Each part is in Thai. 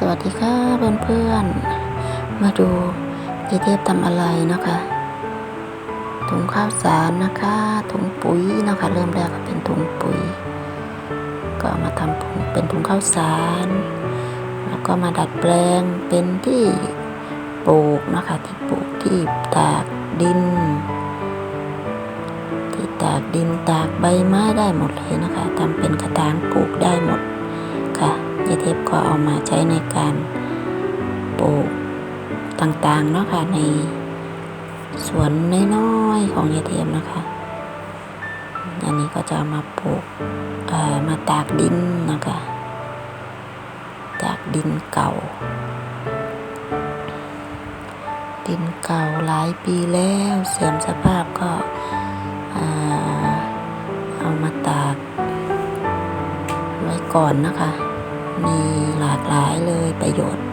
สวัสดีค่ะเพื่อนๆ มาดูยายเทพทำอะไรนะคะถุงข้าวสารนะคะถุงปุ๋ยนะคะ เริ่มแรกก็เป็นถุงปุ๋ย ก็มาทำเป็นถุงข้าวสาร แล้วก็มาดัดแปลงเป็นที่ปลูกนะคะ ที่ปลูกที่ตากดิน ที่ตากดินตากใบไม้ได้หมดเลยนะคะทำเป็นกระถางปลูกได้หมดค่ะ ยายเทพก็เอามาใช้ในการปลูกต่างๆเนาะค่ะในสวนน้อยๆของยายเทพนะคะ อันนี้ก็จะเอามาปลูกเอ่อมาตากดินนะคะ ตากดินเก่า ดินเก่าหลายปีแล้วเสื่อมสภาพก็เอ่อเอามาตากไว้ก่อนนะคะ มีหลากหลายเลยประโยชน์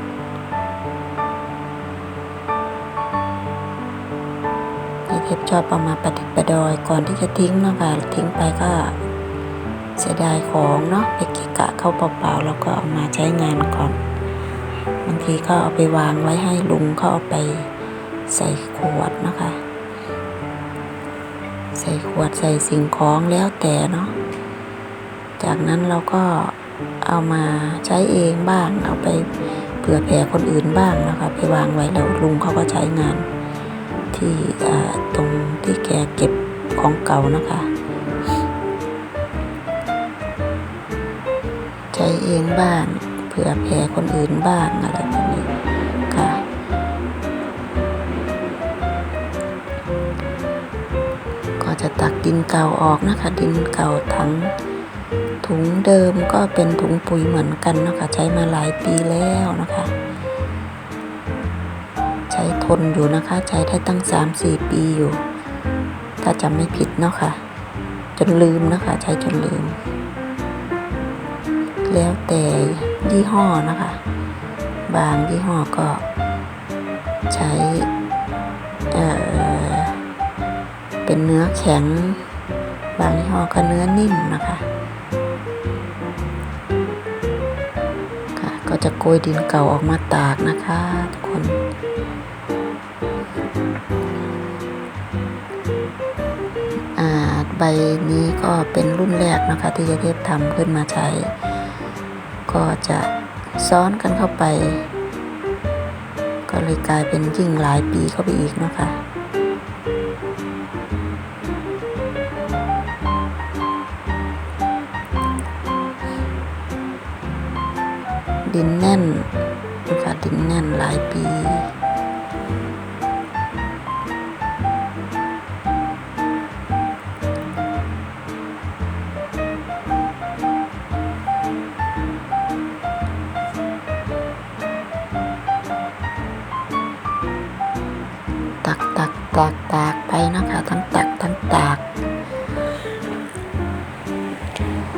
ยายเทพชอบเอามาประดิษฐ์ประดอยก่อนที่จะทิ้งเนาะค่ะทิ้งไปก็เสียดายของเนาะไปเกะกะเข้าเปล่าๆแล้วก็เอามาใช้งานก่อน บางทีก็เอาไปวางไว้ให้ลุงเขาเอาไปใส่ขวดนะคะ ใส่ขวดใส่สิ่งของแล้วแต่เนาะจากนั้นเราก็ เอามาใช้เองบ้าง เอาไปเผื่อแผ่คนอื่นบ้างนะคะ ไปวางไว้แล้วลุงเขาก็ใช้งาน ที่ตรงที่แกเก็บของเก่านะคะ ใช้เองบ้างเผื่อแผ่คนอื่นบ้างอะไรแบบนี้ค่ะก็จะตักดินเก่าออกนะคะ ดินเก่าทั้ง ถุงเดิมก็เป็นถุงปุ๋ยเหมือนกันนะคะใช้มาหลายปีแล้วนะคะ ใช้ทนอยู่นะคะ ใช้ได้ตั้งสามสี่ปีอยู่ ถ้าจำไม่ผิดเนาะค่ะ จนลืมนะคะ ใช้จนลืม แล้วแต่ยี่ห้อนะคะ บางยี่ห้อก็ใช้เอ่อเป็นเนื้อแข็ง บางยี่ห้อก็เนื้อนิ่มนะคะ ก็จะโกยดินเก่าออกมาตากนะคะทุกคน ใบนี้ก็เป็นรุ่นแรกนะคะ ที่ยายเทพทำขึ้นมาใช้ ก็จะซ้อนกันเข้าไป ก็เลยกลายเป็นยิ่งหลายปีเข้าไปอีกนะคะ ดินแน่นนะคะดินแน่นหลายปีตักตักตากตากไปนะคะทั้งตักทั้งตาก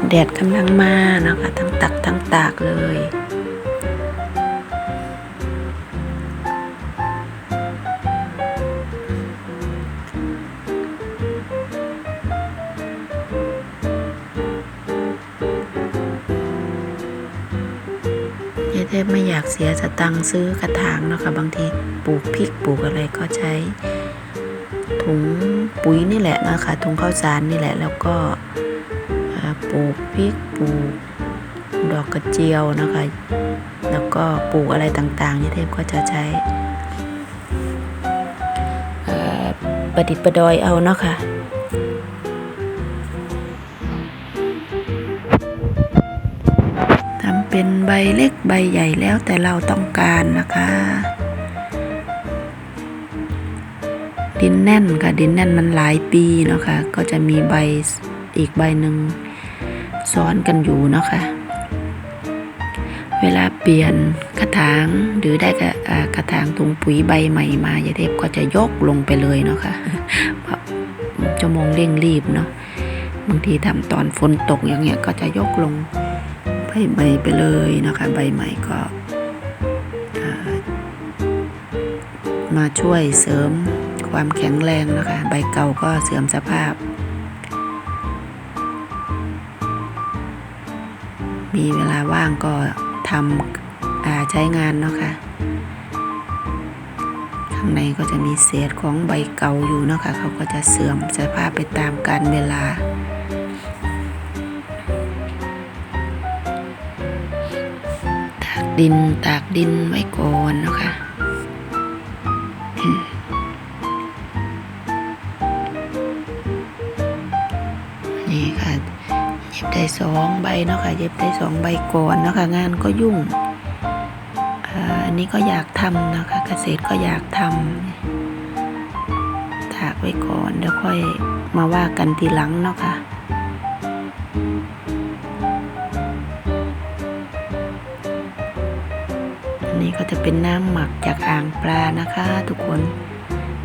แดดกำลังมานะคะทั้งตักทั้งตากเลย ยายเทพไม่อยากเสียสตังค์ซื้อกระถางเนาะค่ะบางทีปลูกพริกปลูกอะไรก็ใช้ ถุงปุ๋ยนี่แหละนะคะถุงข้าวสารนี่แหละแล้วก็ปลูกพริกปลูกดอกกระเจียวนะคะ แล้วก็ปลูกอะไรต่างๆยายเทพก็จะใช้ประดิษฐ์ประดอยเอาเนาะค่ะ เป็นใบเล็กใบใหญ่แล้วแต่เราต้องการนะคะ ดินแน่นค่ะดินแน่นมันหลายปีเนาะค่ะก็จะมีใบอีกใบหนึ่งซ้อนกันอยู่เนาะค่ะเวลาเปลี่ยนกระถางหรือได้กระอ่ากระถางถุงปุ๋ยใบใหม่มายายเทพก็จะยกลงไปเลยเนาะค่ะเพราะชั่วโมงเร่งรีบเนาะบางทีทำตอนฝนตกอย่างเงี้ยก็จะยกลง ใบใหม่ไปเลยนะคะ ใบใหม่ก็มาช่วยเสริมความแข็งแรงนะคะ ใบเก่าก็เสื่อมสภาพ มีเวลาว่างก็ทำใช้งานเนาะค่ะข้างในก็จะมีเศษของใบเก่าอยู่เนาะค่ะเขาก็จะเสื่อมสภาพไปตามกาลเวลา ดินตากดินไว้ก่อนนะคะ นี่ค่ะ เย็บได้สองใบเนาะค่ะ เย็บได้สองใบก่อนเนาะค่ะ งานก็ยุ่ง อันนี้ก็อยากทำนะคะ เกษตรก็อยากทำตากไว้ก่อน เดี๋ยวค่อยมาว่ากันทีหลังเนาะค่ะ นี้ก็จะเป็นน้ำหมักจากอ่างปลานะคะ ทุกคน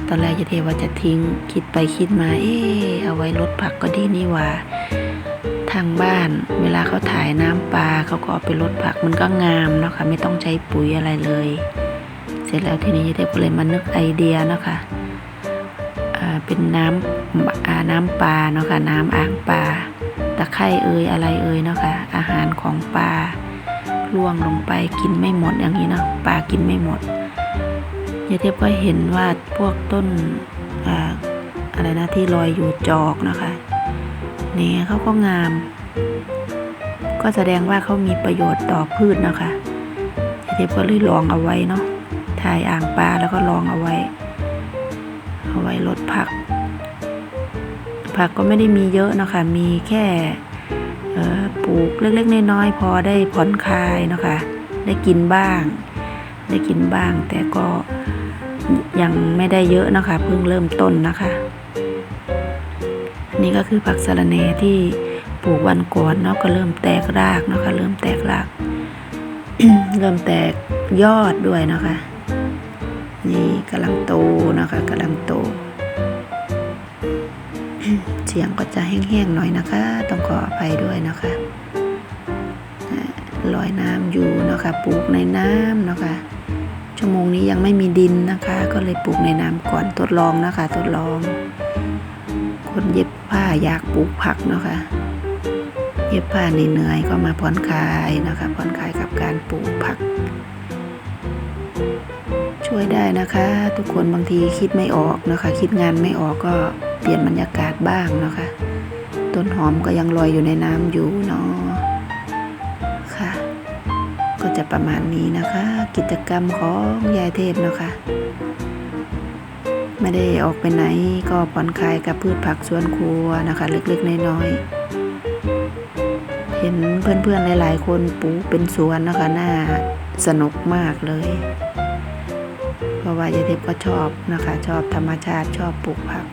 ตอนแรกจะเทว่าจะทิ้งคิดไปคิดมา เอ๊เอาไว้ลดผักก็ดีนี่ว่า ทางบ้านเวลาเขาถ่ายน้ำปลาเขาก็เอาไปลดผักมันก็งามเนาะค่ะไม่ต้องใช้ปุ๋ยอะไรเลย เสร็จแล้วทีนี้ยายเทพก็เลยมานึกไอเดียเนาะค่ะอ่าเป็นน้ำอาน้ำปลาเนาะค่ะน้ำอ่างปลาตะไคร่เอ่ยอะไรเอ่ยเนาะค่ะอาหารของปลา ล่วงลงไปกินไม่หมดอย่างนี้เนาะปลากินไม่หมดยายเทพก็เห็นว่าพวกต้นอ่าอะไรนะที่ลอยอยู่จอกนะคะนี่เขาก็งาม ก็แสดงว่าเขามีประโยชน์ต่อพืชนะคะยายเทพก็เลยลองเอาไว้เนาะถ่ายอ่างปลาแล้วก็ลองเอาไว้ เอาไว้ลดผัก ผักก็ไม่ได้มีเยอะนะคะมีแค่ ปลูกเล็กๆน้อยๆพอได้ผ่อนคลายเนาะคะได้กินบ้าง ได้กินบ้าง แต่ก็ยังไม่ได้เยอะนะคะเพิ่งเริ่มต้นนะคะ นี่ก็คือผักสะระแหน่ที่ปลูกวันก่อนเนาะก็เริ่มแตกรากเนาะคะเริ่มแตกราก เริ่มแตกยอดด้วยเนาะคะนี่กำลังโตนะคะกำลังโต เสียงก็จะแห้งๆหน่อยนะคะ ต้องขออภัยด้วยนะคะลอยน้ำอยู่นะคะปลูกในน้ำนะคะชั่วโมงนี้ยังไม่มีดินนะคะ ก็เลยปลูกในน้ำก่อนทดลองนะคะทดลอง คนเย็บผ้าอยากปลูกผักนะคะเย็บผ้าเหนื่อยๆก็มาผ่อนคลายนะคะผ่อนคลายกับการปลูกผัก ช่วยได้นะคะ ทุกคนบางทีคิดไม่ออกนะคะ คิดงานไม่ออกก็เปลี่ยนบรรยากาศบ้างนะคะ ต้นหอมก็ยังลอยอยู่ในน้ำอยู่เนาะค่ะ ก็จะประมาณนี้นะคะ กิจกรรมของยายเทพนะคะ ไม่ได้ออกไปไหนก็ผ่อนคลายกับพืชผักสวนครัวนะคะ เล็กๆน้อยๆเห็นเพื่อนๆหลายๆคนปลูกเป็นสวนนะคะน่าสนุกมากเลย เพราะว่ายายทิพย์ก็ชอบนะคะ ชอบธรรมชาติชอบปลูกผัก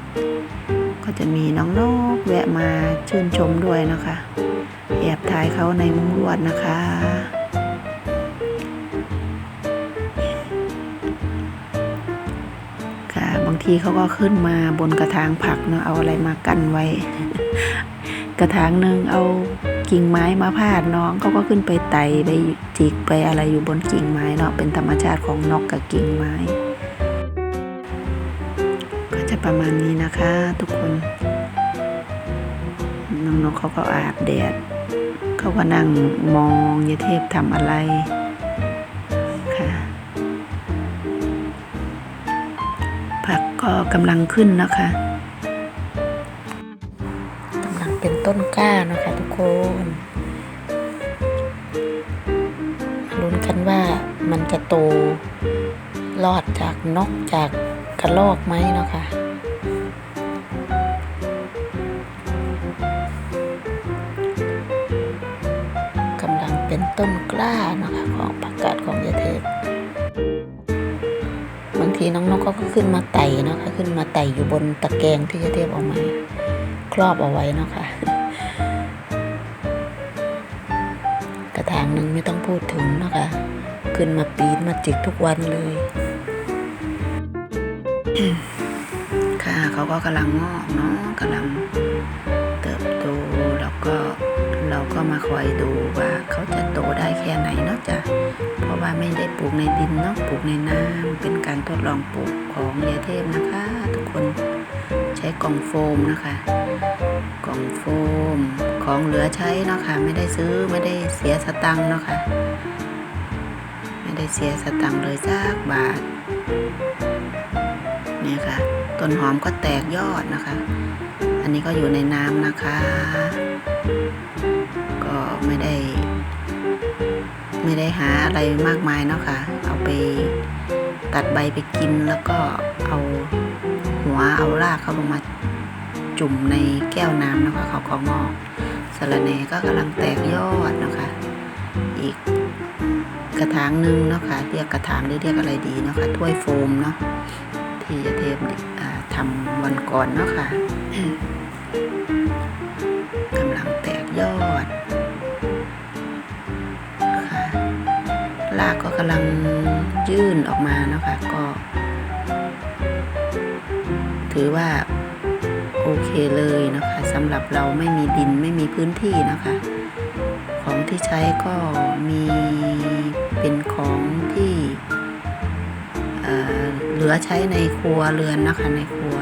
ก็จะมีน้องนกแวะมาชื่นชมด้วยนะคะ แอบถ่ายเขาในมุ้งลวดนะคะค่ะบางทีเขาก็ขึ้นมาบนกระถางผักเนาะเอาอะไรมากั้นไว้ กระถางหนึ่งเอา กิ่งไม้มาพาดน้องเขาก็ขึ้นไปไต่ไปจิกไปอะไรอยู่บนกิ่งไม้เนาะเป็นธรรมชาติของนกกับกิ่งไม้ ก็จะประมาณนี้นะคะ ทุกคนน้องนกเขาก็อาบแดดเขาก็นั่งมองยเทพทำอะไรค่ะผักก็กำลังขึ้นนะคะ ต้นกล้านะคะทุกคนลุ้นกันว่ามันจะโตรอดจากนกจากกระรอกไหมเนาะคะกำลังเป็นต้นกล้านะคะของผักกาดของยาเทพบางทีน้องนกเขาก็ขึ้นมาไต่เนาะค่ะขึ้นมาไต่อยู่บนตะแกรงที่จะเทียบออกมา รอบเอาไว้เนาะค่ะกระถางหนึ่งไม่ต้องพูดถึงเนาะค่ะขึ้นมาปีนมาจิกทุกวันเลย ค่ะเขาก็กำลังงอกเนาะกำลังเติบโตแล้วก็เราก็มาคอยดูว่าเขาจะโตได้แค่ไหนเนาะจ้ะเพราะว่าไม่ได้ปลูกในดินเนาะปลูกในน้ำเป็นการทดลองปลูกของยายเทพนะคะ ทุกคน ใช้กล่องโฟมนะคะ กล่องโฟมของเหลือใช้เนาะค่ะไม่ได้ซื้อไม่ได้เสียสตังค์เนาะค่ะเวได้เสียสตังค์เลยสักบาทเนี่ยค่ะต้นหอมก็แตกยอดนะคะ อันนี้ก็อยู่ในน้ำนะคะ ก็ไม่ได้ ไม่ได้หาอะไรมากมายเนาะค่ะ เอาไปตัดใบไปกินแล้วก็เอา หัวเอารากเขาลงมาจุ่มในแก้วน้ำนะคะเขาก็งอกสระแหน่ก็กำลังแตกยอดนะคะ อีกกระถางหนึ่งนะคะเรียกกระถางหรือเรียกอะไรดีนะคะถ้วยโฟมเนาะที่จะเทมทำวันก่อนเนาะค่ะกำลังแตกยอดค่ะรากก็กำลังยื่นออกมาเนาะค่ะก็ ถือว่าโอเคเลยนะคะสำหรับเราไม่มีดินไม่มีพื้นที่นะคะ ของที่ใช้ก็มีเป็นของที่เเหลือใช้ในครัวเรือนนะคะในครัว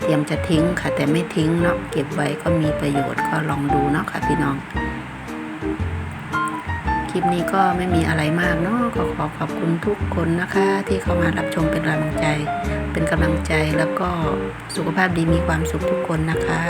เตรียมจะทิ้งค่ะแต่ไม่ทิ้งเนาะเก็บไว้ก็มีประโยชน์ก็ลองดูเนาะค่ะพี่น้อง คลิปนี้ก็ไม่มีอะไรมากเนาะก็ขอขอบคุณทุกคนนะคะ ที่เข้ามารับชมเป็นกำลังใจ เป็นกำลังใจแล้วก็สุขภาพดีมีความสุขทุกคนนะคะ